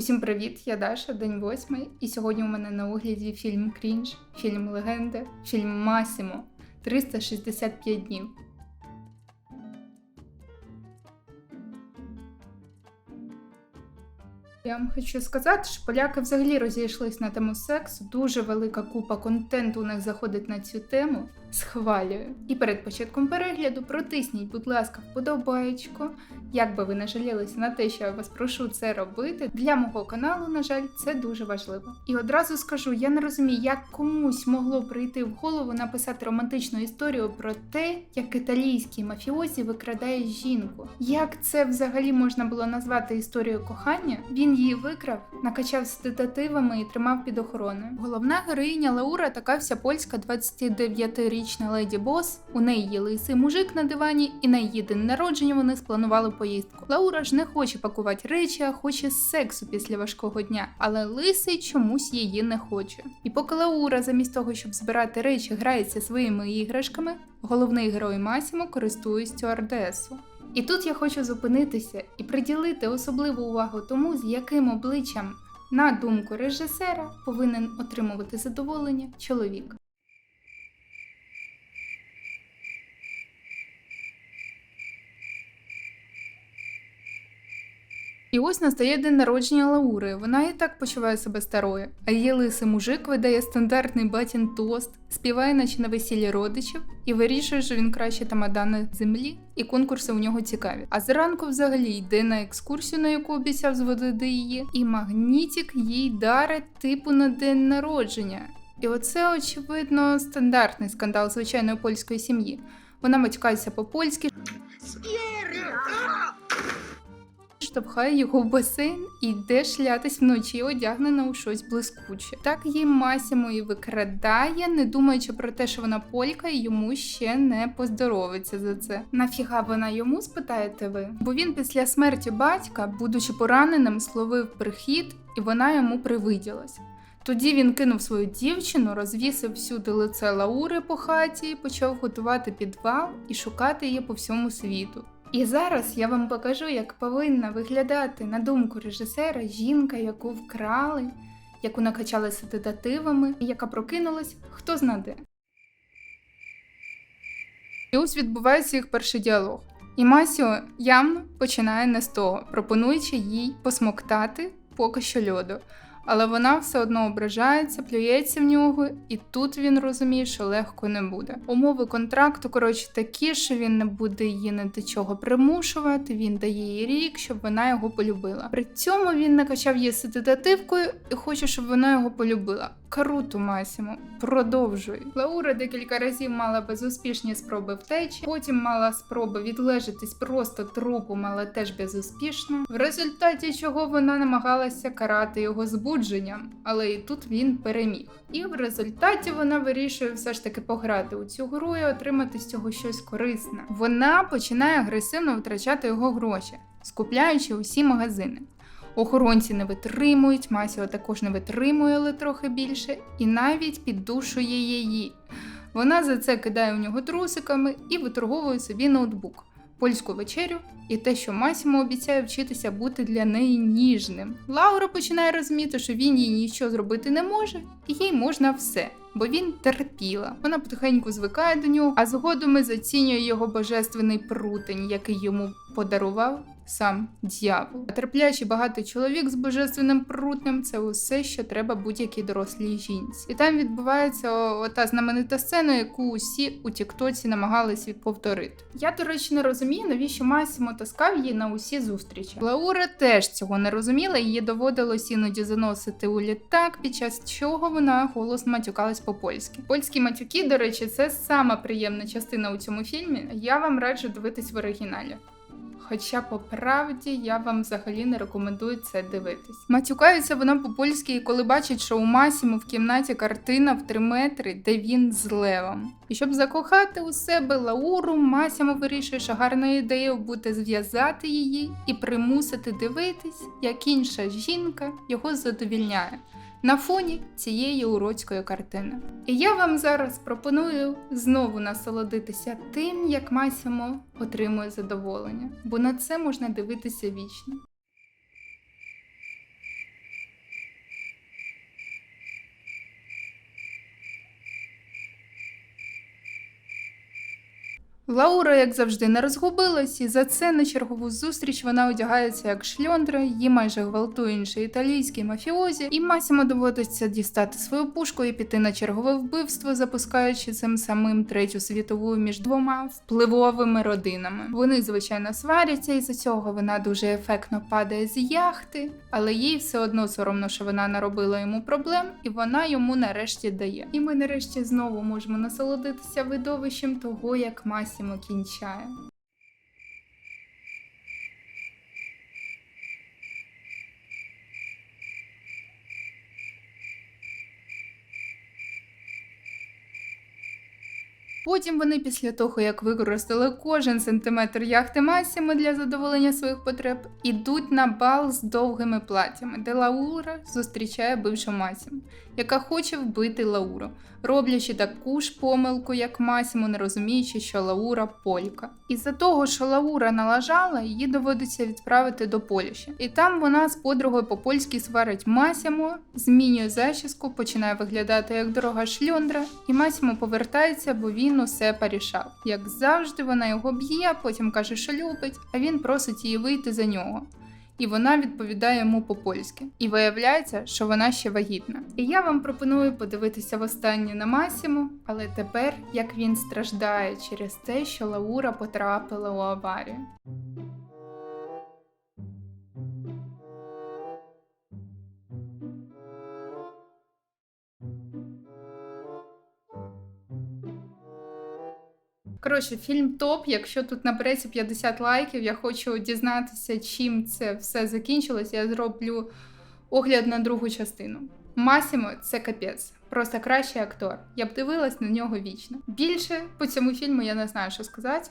Усім привіт! Я Даша, день восьмий, і сьогодні у мене на огляді фільм Крінж, фільм Легенди, фільм Масімо 365 днів. Я вам хочу сказати, що поляки взагалі розійшлись на тему сексу. Дуже велика купа контенту у них заходить на цю тему. Схвалюю. І перед початком перегляду протисніть, будь ласка, вподобаєчко. Як би ви не жалілися на те, що я вас прошу це робити, для мого каналу, на жаль, це дуже важливо. І одразу скажу: я не розумію, як комусь могло прийти в голову написати романтичну історію про те, як італійський мафіозі викрадає жінку. Як це взагалі можна було назвати історією кохання? Він її викрав, накачав седативами і тримав під охороною. Головна героїня Лаура така вся польська 29-річна леді бос. У неї є лисий мужик на дивані, і на її день народження вони спланували поїздку. Лаура ж не хоче пакувати речі, а хоче сексу після важкого дня, але лисий чомусь її не хоче. І поки Лаура, замість того, щоб збирати речі, грається своїми іграшками, головний герой Масімо користує стюардесу. І тут я хочу зупинитися і приділити особливу увагу тому, з яким обличчям, на думку режисера, повинен отримувати задоволення чоловік. І ось настає день народження Лаури. Вона і так почуває себе старою. А її лисий мужик видає стандартний батін тост, співає, наче на весіллі родичів, і вирішує, що він краще тамадана землі, і конкурси у нього цікаві. А зранку взагалі йде на екскурсію, на яку обіцяв зводити її, і магнітик їй дарить типу на день народження. І оце, очевидно, стандартний скандал звичайної польської сім'ї. Вона матюкається по-польськи, штовхає його в басейн і йде шлятись вночі, одягнена у щось блискуче. Так її Масімо і викрадає, не думаючи про те, що вона полька, і йому ще не поздоровиться за це. Нафіга вона йому спитаєте ви? Бо він після смерті батька, будучи пораненим, словив прихід, і вона йому привиділась. Тоді він кинув свою дівчину, розвісив всюди лице Лаури по хаті, почав готувати підвал і шукати її по всьому світу. І зараз я вам покажу, як повинна виглядати, на думку режисера, жінка, яку вкрали, яку накачали седативами, яка прокинулась, хто знаде. І ось відбувається їх перший діалог. І Масіо явно починає не з того, пропонуючи їй посмоктати поки що льоду. Але вона все одно ображається, плюється в нього, і тут він розуміє, що легко не буде. Умови контракту, коротше, такі, що він не буде її ні до чого примушувати. Він дає їй рік, щоб вона його полюбила. При цьому він накачав її седативкою і хоче, щоб вона його полюбила. Круто, Масімо, продовжуй. Лаура декілька разів мала безуспішні спроби втечі, потім мала спроби відлежатись просто трупом, але теж безуспішно. В результаті чого вона намагалася карати його збудженням, але і тут він переміг. І в результаті вона вирішує все ж таки пограти у цю гру і отримати з цього щось корисне. Вона починає агресивно витрачати його гроші, скупляючи усі магазини. Охоронці не витримують, Масіо також не витримує, але трохи більше, і навіть піддушує її. Вона за це кидає у нього трусиками і виторговує собі ноутбук, польську вечерю і те, що Масімо обіцяє вчитися бути для неї ніжним. Лаура починає розуміти, що він їй нічого зробити не може, і їй можна все. Бо він терпіла. Вона потихеньку звикає до нього, а згодом і зацінює його божественний прутень, який йому подарував сам дьявол. Терплячий багатий чоловік з божественним прутнем це усе, що треба будь-якій дорослій жінці. І там відбувається ота знаменита сцена, яку усі у Тіктоці намагались повторити. Я, до речі, не розумію, навіщо Масімо таскав її на усі зустрічі. Лаура теж цього не розуміла, їй доводилось іноді заносити у літак, під час чого вона голосно матюкалась по-польськи. Польські матюки, до речі, це сама приємна частина у цьому фільмі. Я вам раджу дивитись в оригіналі. Хоча по правді я вам взагалі не рекомендую це дивитись. Матюкається вона по-польськи, і коли бачить, що у Масіму в кімнаті картина в 3 метри, де він з левом. І щоб закохати у себе Лауру, Масімо вирішує, що гарна ідея буде зв'язати її і примусити дивитись, як інша жінка його задовільняє на фоні цієї уродської картини. І я вам зараз пропоную знову насолодитися тим, як Масімо отримує задоволення, бо на це можна дивитися вічно. Лаура, як завжди, не розгубилась, і за це на чергову зустріч вона одягається як шльондра, її майже гвалтує інший італійський мафіозі, і Масімо доводиться дістати свою пушку і піти на чергове вбивство, запускаючи цим самим третю світову між двома впливовими родинами. Вони, звичайно, сваряться, і за цього вона дуже ефектно падає з яхти, але їй все одно соромно, що вона наробила йому проблем, і вона йому нарешті дає. І ми нарешті знову можемо насолодитися видовищем того, як Масімо кінчає. Потім вони після того, як використали кожен сантиметр яхти Масімо для задоволення своїх потреб, ідуть на бал з довгими платтями, де Лаура зустрічає бившу Масіму, яка хоче вбити Лауру, роблячи таку ж помилку, як Масімо, не розуміючи, що Лаура полька. Із-за того, що Лаура налажала, її доводиться відправити до Польщі. І там вона з подругою по-польськи сварить Масімо, змінює зачіску, починає виглядати як дорога шльондра, і Масімо повертається, бо він усе порішав. Як завжди, вона його б'є, потім каже, що любить, а він просить її вийти за нього. І вона відповідає йому по-польськи. І виявляється, що вона ще вагітна. І я вам пропоную подивитися востаннє на Масіму, але тепер як він страждає через те, що Лаура потрапила у аварію. Коротше, фільм топ. Якщо тут набереться 50 лайків, я хочу дізнатися, чим це все закінчилось. Я зроблю огляд на другу частину. Масімо це капець. Просто кращий актор. Я б дивилась на нього вічно. Більше по цьому фільму я не знаю, що сказати.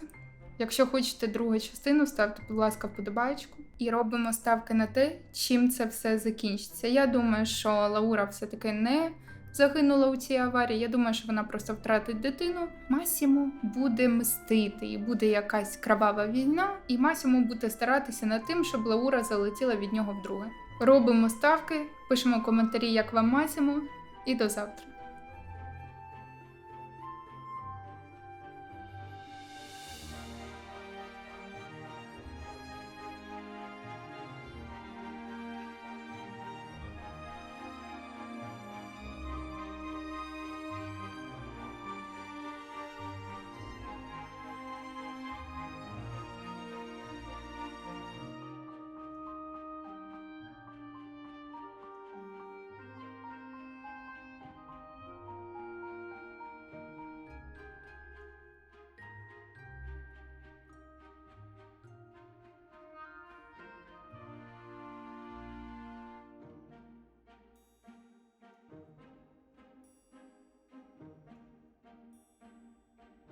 Якщо хочете другу частину, ставте, будь ласка, вподобайку. І робимо ставки на те, чим це все закінчиться. Я думаю, що Лаура все-таки не загинула у цій аварії. Я думаю, що вона просто втратить дитину. Масіму буде мстити, і буде якась кровава війна, і Масіму буде старатися над тим, щоб Лаура залетіла від нього вдруге. Робимо ставки, пишемо коментарі, як вам Масіму, і до завтра.